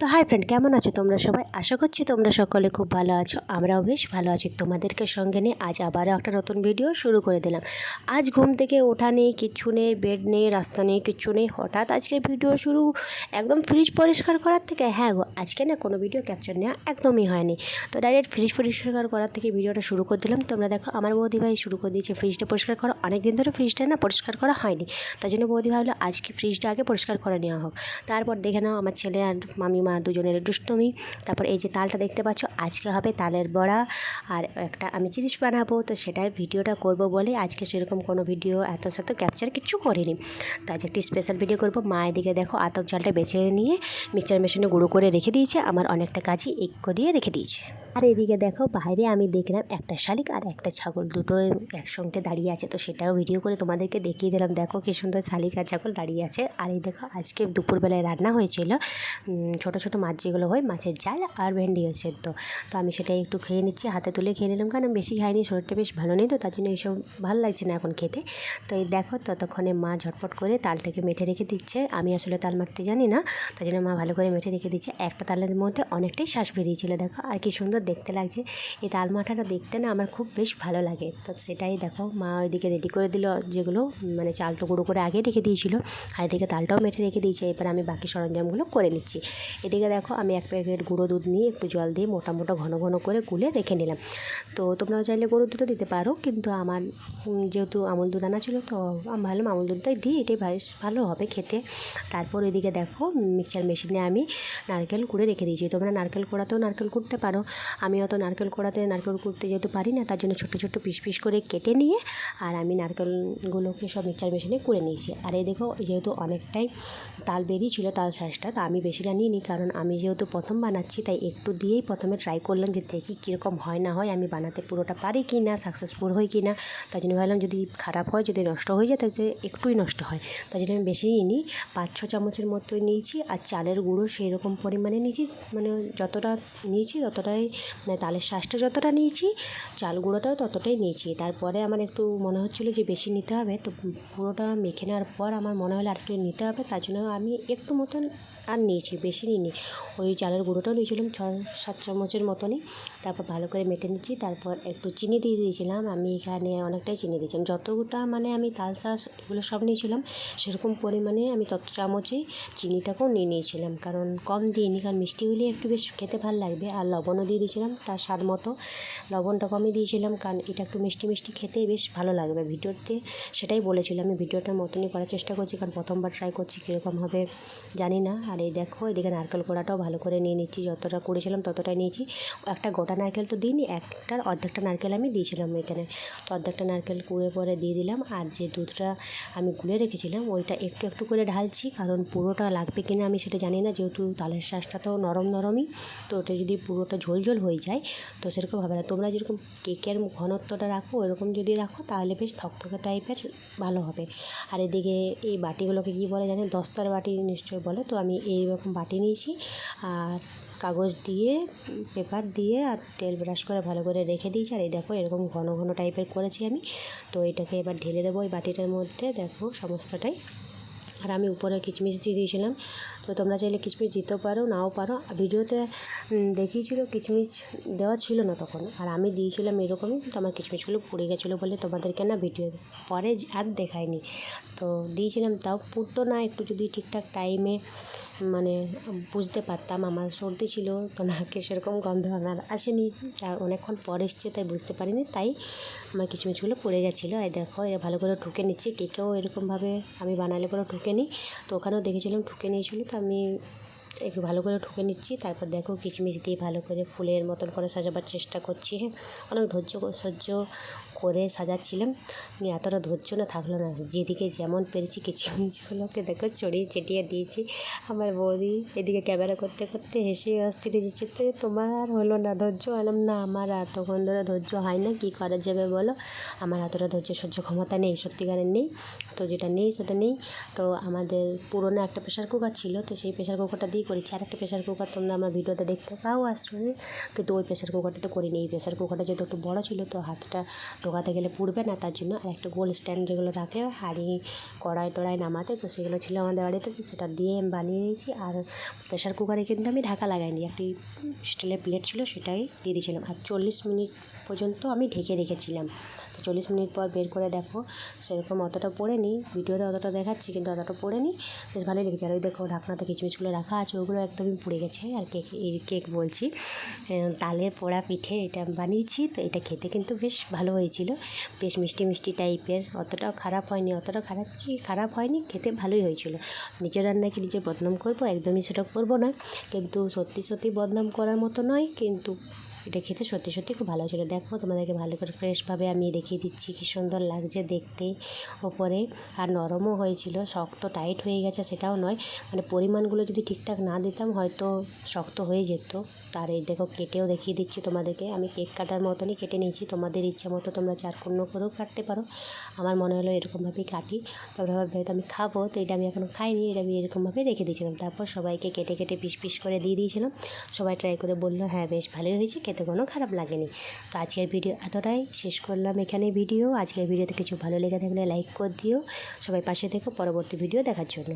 তো hi friend কেমন আছো তোমরা সবাই? আশা করছি তোমরা সকলে খুব ভালো আছো। আমরাও বেশ ভালো আছি। তোমাদেরকে সঙ্গে নিয়ে আজ আবারও একটা নতুন ভিডিও শুরু করে দিলাম। আজ ঘুম থেকে ওঠা নেই কিচ্ছু নেই বেড নেই, রাস্তা নেই কিচ্ছু নেই। হঠাৎ আজকে ভিডিও শুরু একদম ফ্রিজ পরিষ্কার করার থেকে। হ্যাঁ গো, আজকে না কোনো ভিডিও ক্যাপচার নেওয়া একদমই হয়নি। তো ডাইরেক্ট ফ্রিজ পরিষ্কার করার থেকে ভিডিওটা শুরু করে দিলাম। তোমরা দেখো, আমার বৌদি ভাই শুরু করে দিয়েছে ফ্রিজটা পরিষ্কার করা। অনেক দিন ধরে ফ্রিজটা না পরিষ্কার করা হয়নি। তাই জন্য বৌদি ভাবলো, আজকে ফ্রিজটা আগে পরিষ্কার করে নেওয়া হোক। তারপর দেখে নাও, আমার ছেলে আর মামিমা দুজনের দুষ্টমি। তারপর এই যে তালটা দেখতে পাচ্ছ, আজকে হবে তালের বড়া। আর একটা আমি জিনিস বানাবো, তো সেটাই ভিডিওটা করব বলে আজকে সেরকম কোনো ভিডিও এত শত ক্যাপচার কিছু করিনি। তো আজ একটি স্পেশাল ভিডিও করব। মা এদিকে দেখো আতক চালটা বেছে নিয়ে মিক্সচার মেশিনে গুঁড়ো করে রেখে দিয়েছে। আমার অনেকটা কাজই এক করিয়ে রেখে দিয়েছে। আর এদিকে দেখো, বাইরে আমি দেখলাম একটা শালিক আর একটা ছাগল। দুটো একসঙ্গে দাঁড়িয়ে আছে, তো সেটাও ভিডিও করে তোমাদেরকে দেখিয়ে দিলাম। দেখো কি সুন্দর শালিক আর ছাগল দাঁড়িয়ে আছে। আর এই দেখো, আজকে দুপুরবেলায় রান্না হয়েছিল ছোট ছোট মাছ, যেগুলো হয় মাছের জাল আর ভেন্ডি সেদ্ধ। তো আমি সেটাই একটু খেয়ে নিচ্ছি, হাতে তুলে খেয়ে নিলাম, কারণ বেশি খাইনি, শরীরটা বেশ ভালো নেই তো, তার জন্য এইসব ভালো লাগছে না এখন খেতে। তো এই দেখো, ততক্ষণে মা ঝটপট করে তালটাকে মেঠে রেখে দিচ্ছে। আমি আসলে তাল মারতে জানি না তাই জন্য মা ভালো করে মেঠে রেখে দিচ্ছে। একটা তালের মধ্যে অনেকটাই শ্বাস বেরিয়েছিল, দেখো, আর কি সুন্দর দেখতে লাগছে। এই তাল মাঠাটা দেখতে না আমার খুব বেশ ভালো লাগে। তো সেটাই দেখো, মা ওইদিকে রেডি করে দিল যেগুলো মানে চাল তো গুঁড়ো করে আগে রেখে দিয়েছিল। আর এদিকে তালটাও মেঠে রেখে দিয়েছে, এবার আমি বাকি সরঞ্জামগুলো করে নিচ্ছি। এদিকে দেখো, আমি এক প্যাকেট গুঁড়ো দুধ নিয়ে একটু জল দিয়ে মোটা মোটা ঘন ঘন করে গুলে রেখে নিলাম। তো তোমরাও চাইলে গরুর দুধও দিতে পারো, কিন্তু আমার যেহেতু আমুল দুধ আনা ছিল, তো আমি ভাবলাম আমুল দুধটাই দিই, এটাই বেশ ভালো হবে খেতে। তারপর এদিকে দেখো মিক্সচার মেশিনে আমি নারকেল কুড়ে রেখে দিয়েছি। তোমরা নারকেল কোড়াতেও নারকেল কুড়তে পারো। আমি অত নারকেল কোড়াতে নারকেল কুড়তে যেহেতু পারি না, তার জন্য ছোটো ছোটো পিস পিস করে কেটে নিয়ে আর আমি নারকেলগুলোকে সব মিক্সচার মেশিনে কুড়ে নিয়েছি। আর এই দেখো, যেহেতু অনেকটাই তাল বেরিয়েছিল তাল শ্বাসটা তো আমি বেশিটা নিইনি কারণ আমি যেহেতু প্রথম বানাচ্ছি, তাই একটু দিয়েই প্রথমে ট্রাই করলাম যে দেখি কীরকম হয়, না হয়, আমি বানাতে পুরোটা পারি কি না সাকসেসফুল হয় কি না। তাই জন্য ভাবলাম যদি খারাপ হয়, যদি নষ্ট হয়ে যায় তাতে একটুই নষ্ট হয়। তাই জন্য আমি বেশিই নিই পাঁচ ছ চামচের মতোই নিয়েছি, আর চালের গুঁড়ো সেই রকম পরিমাণে নিয়েছি মানে যতটা নিয়েছি ততটাই মানে তালের শ্বাসটা যতটা নিয়েছি, চাল গুঁড়োটাও ততটাই নিয়েছি। তারপরে আমার একটু মনে হচ্ছিল যে বেশি নিতে হবে, তো পুরোটা মেখে নেওয়ার পর আমার মনে হলো আর একটু নিতে হবে, তার জন্য আমি একটু মতন আর নিয়েছি, বেশি নিইনি। ওই চালের গুঁড়োটাও নিয়েছিলাম ছ সাত চামচের মতনই। তারপর ভালো করে মেটে নিচ্ছি, তারপর একটু চিনি দিয়ে দিয়েছিলাম, আমি এখানে অনেকটাই চিনি দিয়েছিলাম। যতটা মানে আমি তাল চাষ এগুলো সব নিয়েছিলাম, সেরকম পরিমাণে আমি তত চামচেই চিনিটাকেও নিয়ে নিয়েছিলাম। কারণ কম দিইনি, কারণ মিষ্টি হলে একটু বেশ খেতে ভালো লাগবে, আর লবণও দিয়ে দিয়েছিলাম তার স্বাদ মতো। লবণটা কমই দিয়েছিলাম কারণ এটা একটু মিষ্টি মিষ্টি খেতেই বেশ ভালো লাগবে ভিডিওতে। সেটাই বলেছিলাম, আমি ভিডিওটার মতনই করার চেষ্টা করছি কারণ প্রথমবার ট্রাই করছি কীরকম হবে জানি না। আর এই দেখো, এদিকে নারকেল কোড়াটাও ভালো করে নিয়ে নিচ্ছি, যতটা করেছিলাম ততটাই নিয়েছি। একটা গোটা নারকেল তো দিইনি, একটার অর্ধেকটা নারকেল আমি দিয়েছিলাম এখানে। তো অর্ধেকটা নারকেল কুড়ে পরে দিয়ে দিলাম, আর যে দুধটা আমি গুলে রেখেছিলাম ওইটা একটু একটু করে ঢালছি কারণ পুরোটা লাগবে কিনা আমি সেটা জানি না, যেহেতু তালের শ্বাসটা তো নরম নরমই, তো ওটা যদি পুরোটা ঝোল ঝোল হয়ে যায়। তো সেরকম হবে না। তোমরা যেরকম কেকের ঘনত্বটা রাখো ওইরকম যদি রাখো, তাহলে বেশ থকথকে টাইপের ভালো হবে। আর এদিকে এই বাটিগুলোকে কী বলে জানি দস্তার বাটি নিশ্চয়ই বলে। তো আমি এইরকম বাটি নিয়েছি। আর কাগজ দিয়ে, পেপার দিয়ে আর তেল ব্রাশ করে ভালো করে রেখে দিয়েছি। আর এই দেখো, এরকম ঘন ঘন টাইপের করেছি আমি। তো এটাকে এবার ঢেলে দেবো ওই বাটিটার মধ্যে। দেখো, সমস্তটাই আর আমি উপরে কিচমিচ দিয়ে দিয়েছিলাম। তো তোমরা চাইলে কিচমিচ দিতেও পারো, নাও পারো। ভিডিওতে দেখিয়েছিলো কিচমিচ দেওয়া ছিল না তখন। আর আমি দিয়েছিলাম এরকমই, কিন্তু আমার কিচমিচগুলো পুড়ে গেছিল বলে তোমাদেরকে না ভিডিও পরে আর দেখায়নি। তো দিয়েছিলাম, তাও পুড়তো না, একটু যদি ঠিকঠাক টাইমে মানে বুঝতে পারতাম। আমার সর্দি ছিল, তো নাকে সেরকম গন্ধ আমার আসেনি। আর অনেকক্ষণ পর এসছে, তাই বুঝতে পারিনি। তাই আমার কিচমিচগুলো পড়ে গেছিল। আর দেখো এ ভালো করে ঠুকে নিচ্ছি কেকেও এরকমভাবে আমি বানালে পরে ঠুকে নিই তো ওখানেও দেখেছিলাম ঠুকে নিয়েছিল। তো আমি একটু ভালো করে ঠুকে নিচ্ছি। তারপর দেখো কিচমিচ দিয়ে ভালো করে ফুলের মতন করে সাজাবার চেষ্টা করছি হ্যাঁ। অনেক ধৈর্য সহ্য করে সাজাচ্ছিলাম। এতটা ধৈর্য না, থাকল না। যেদিকে যেমন পেরেছি কিছু কিচমিচগুলোকে দেখো ছড়িয়ে ছিটিয়ে দিয়েছি। আমার বৌদি এদিকে ক্যামেরা করতে করতে হেসে অস্থির দিচ্ছে তো তোমার হলো না ধৈর্য? আলাম, না, আমার এতক্ষণ ধরে ধৈর্য হয় না, কী করা যাবে বলো? আমার এতটা ধৈর্য সহ্য ক্ষমতা নেই, সত্যিকারের নেই। তো যেটা নেই, সেটা নেই। তো আমাদের পুরোনো একটা প্রেশার কুকার ছিল, তো সেই প্রেশার কুকারটা দিয়ে করেছি। আর একটা প্রেশার কুকার তোমরা আমার ভিডিওতে দেখতে পাও, আসলে। কিন্তু ওই প্রেশার কুকারটাতে করিনি। এই প্রেশার কুকারটা যেহেতু একটু বড়ো ছিল, তো হাতটা ঢোকাতে গেলে পুড়বে না, তার জন্য আর একটা গোল স্ট্যান্ড যেগুলো রাখে, হাঁড়ি, কড়াই টড়াই নামাতে, তো সেগুলো ছিল আমাদের বাড়িতে, তো সেটা দিয়ে আমি বানিয়ে নিয়েছি আর প্রেশার কুকারে কিন্তু আমি ঢাকা লাগাইনি, একটি স্টিলের প্লেট ছিল সেটাই দিয়ে দিয়েছিলাম। আর চল্লিশ মিনিট পর্যন্ত আমি ঢেকে রেখেছিলাম। তো চল্লিশ মিনিট পর বের করে দেখো, সেরকম অতটা পড়ে পড়েনি, ভিডিওতে অতটা দেখাচ্ছি কিন্তু অতটা পড়ে পড়েনি, বেশ ভালোই লেগেছে। আর ওই দেখো, ঢাকনাতে কিচমিচগুলো রাখা আছে, ওগুলো একদমই পুড়ে গেছে। আর কেক, এই কেক বলছি তালের পোড়া পিঠে এটা বানিয়েছি, তো এটা খেতে কিন্তু বেশ ভালো হয়েছিল বেশ মিষ্টি মিষ্টি টাইপের। অতটাও খারাপ হয়নি, অতটাও খারাপ কি খারাপ হয়নি, খেতে ভালোই হয়েছিল। নিজের রান্না কি নিজে বদনাম করব, একদমই সেটা করব না। কিন্তু সত্যি সত্যি বদনাম করার মতো নয়, কিন্তু এটা খেতে সত্যি সত্যি খুব ভালো ছিল দেখো তোমাদেরকে ভালো করে ফ্রেশভাবে আমি দেখিয়ে দিচ্ছি কী সুন্দর লাগছে দেখতে ওপরে। আর নরমও হয়েছিল, শক্ত, টাইট হয়ে গেছে সেটাও নয়। মানে পরিমাণগুলো যদি ঠিকঠাক না দিতাম হয়তো শক্ত হয়ে যেত। তার এই দেখো কেটেও দেখিয়ে দিচ্ছি তোমাদেরকে। আমি কেক কাটার মতনই কেটে নিয়েছি। তোমাদের ইচ্ছা মতো তোমরা চারকোণ করেও কাটতে পারো। আমার মনে হলো এরকমভাবেই কাটি। তারপরে ভেবে আমি খাব। তো এটা আমি এখনও খাইনি, এটা আমি এরকমভাবে রেখে দিয়েছিলাম। তারপর সবাইকে কেটে কেটে পিস পিস করে দিয়ে দিয়েছিলাম। সবাই ট্রাই করে বলল হ্যাঁ বেশ ভালোই হয়েছে খেতে কোনো খারাপ লাগেনি। তো আজকের ভিডিও এতটাই। শেষ করলাম এখানে ভিডিও। আজকের ভিডিওতে কিছু ভালো লেগে থাকলে লাইক করে দিও। সবাই পাশে থেকো। পরবর্তী ভিডিও দেখার জন্য।